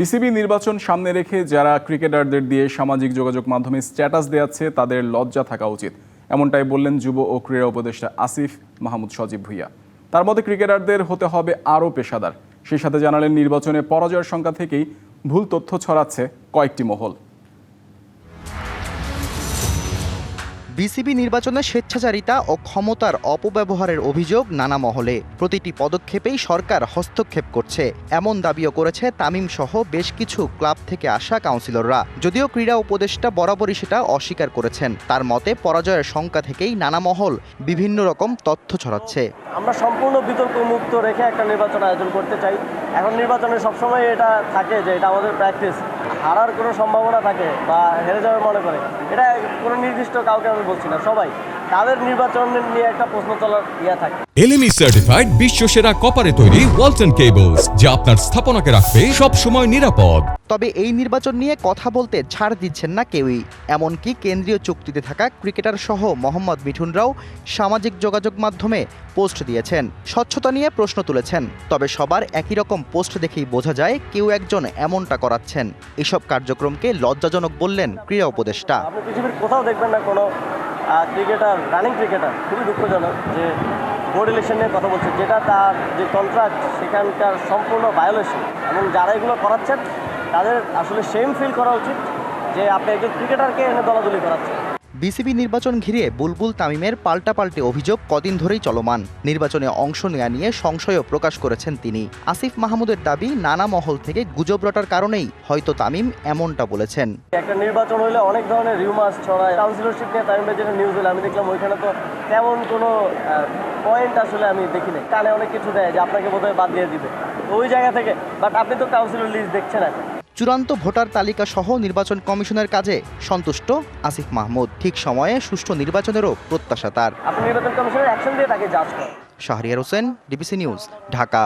BCB নির্বাচন সামনে রেখে যারা ক্রিকেটারদের দিয়ে সামাজিক যোগাযোগ মাধ্যমে স্ট্যাটাস দেওয়াচ্ছে তাদের লজ্জা থাকা উচিত। এমনটাই বললেন যুব ও ক্রীড়া উপদেষ্টা আসিফ মাহমুদ সজীব ভুইয়া। তার মতে ক্রিকেটারদের হতে হবে আরও পেশাদার। সেই সাথে জানালেন, নির্বাচনে পরাজয়ের সংখ্যা থেকেই ভুল তথ্য ছড়াচ্ছে কয়েকটি মহল। বিসিবি নির্বাচনে স্বেচ্ছাচারিতা ও ক্ষমতার অপব্যবহারের অভিযোগ নানা মহলে। প্রতিটি পদক্ষেপেই সরকার হস্তক্ষেপ করছে। এমন দাবিও করেছে তামিম সহ বেশ কিছু ক্লাব থেকে আসা কাউন্সিলররা। যদিও ক্রীড়া উপদেষ্টা বরাবরই সেটা অস্বীকার করেছেন। তার মতে, পরাজয়ের শঙ্কা থেকেই নানা মহল বিভিন্ন রকম তথ্য ছড়াচ্ছে। আমরা সম্পূর্ণ বিতর্ক মুক্ত রেখে একটা নির্বাচন আয়োজন করতে চাই। এখন নির্বাচনে সবসময় এটা থাকে যে এটা আমাদের প্র্যাকটিস হারার কোনো সম্ভাবনা থাকে বা হেরে যাবে মনে করে। এটা কোনো নির্দিষ্ট কাউকে আমি বলছি না, সবাই। তাদের নির্বাচন নিয়ে একটা প্রশ্ন তোলার ইয়া থাকে। এলএমই সার্টিফাইড বিশ্ব সেরা কপারে তৈরি ওয়ালটন কেবলস যা আপনার স্থাপনাকে রাখবে সব সময় নিরাপদ। তবে এই নির্বাচন নিয়ে কথা বলতে ছাড় দিচ্ছেন না কেউই। এমনকি কেন্দ্রীয় চুক্তিতে থাকা ক্রিকেটার সহ মোহাম্মদ মিঠুনরাও সামাজিক যোগাযোগ মাধ্যমে পোস্ট দিয়েছেন। স্বচ্ছতা নিয়ে প্রশ্ন তুলেছেন। তবে সবার একই রকম পোস্ট দেখেই বোঝা যায় কেউ একজন এমনটা করাচ্ছেন। এসব কার্যক্রমকে লজ্জাজনক বললেন ক্রীড়া উপদেষ্টা। পৃথিবীর কোথাও দেখবেন না কোনো ক্রিকেটার, রানিং ক্রিকেটার। খুবই দুঃখজনক যে নিয়ে কথা বলছে। যেটা তার যে কন্ট্রাক্ট, সেখানকার সম্পূর্ণ ভায়োলেশন এবং যারা এগুলো করাচ্ছেন তাদের আসলে সেম ফিল করা উচিত যে আপনি একজন ক্রিকেটারকে এনে দলাদলি করাচ্ছেন। বিসিবি নির্বাচন ঘিরে বুলবুল তামিমের পাল্টাপাল্টে অভিযোগ কদিন ধরেই চলমান। নির্বাচনে অংশ নেওয়া নিয়ে সংশয়ও প্রকাশ করেছেন তিনি। আসিফ মাহমুদের দাবি নানা মহল থেকে গুজব রটার কারণেই হয়তো তামিম এমনটা বলেছেন। একটা নির্বাচন হলে অনেক ধরনের রিউমার্স ছড়ায়। কাউন্সিলরশিপ নিয়ে তামিম ভাই যেটা নিউজ হলে আমি দেখলাম ওইখানে তো তেমন কোনো পয়েন্ট আসলে আমি দেখি নাই। কানে অনেক কিছু দেয় যে আপনাকে বোধহয় বাদ দিয়ে দিবে। ওই জায়গা থেকে বাট আপনি তো কাউন্সিলর লিস্ট দেখছেন এখন। চূড়ান্ত ভোটার তালিকা সহ নির্বাচন কমিশনের কাজে সন্তুষ্ট আসিফ মাহমুদ। ঠিক সময়ে সুষ্ঠু নির্বাচনেরও প্রত্যাশা তার। Shahriar Hossain DBC news Dhaka.